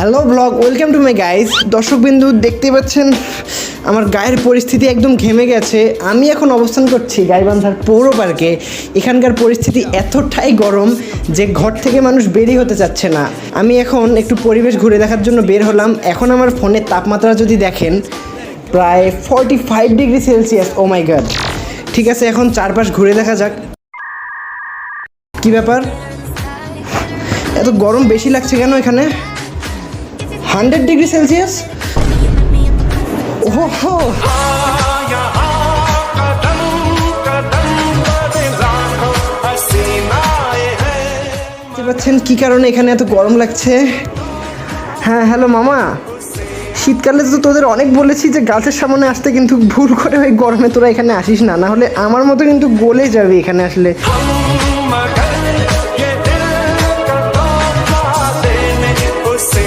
Hello blog welcome to my guys দর্শকবিন্দু দেখতে পাচ্ছেন, আমার গায়ের পরিস্থিতি একদম ঘেমে গেছে। আমি এখন অবস্থান করছি গাইবান্ধার পৌর পার্কে। এখানকার পরিস্থিতি এতটাই গরম যে ঘর থেকে মানুষ বেরিয়ে হতে চাচ্ছে না। আমি এখন একটু পরিবেশ ঘুরে দেখার জন্য বের হলাম। এখন আমার ফোনের তাপমাত্রা যদি দেখেন, প্রায় forty five degree Celsius oh my god ঠিক আছে, এখন চারপাশ ঘুরে দেখা যাক। কি ব্যাপার? এত গরম বেশি লাগছে কেন এখানে? Hundred degree Celsius? ওহো পাচ্ছেন কি কারণে এখানে এত গরম লাগছে? হ্যাঁ হ্যালো মামা। শীতকালে তো তোদের অনেক বলেছি যে গাছের সামনে আসতে কিন্তু ভুল করে ওই গরমে তোরা এখানে আসিস না। না হলে আমার মতো কিন্তু গলে যাবে এখানে আসলে।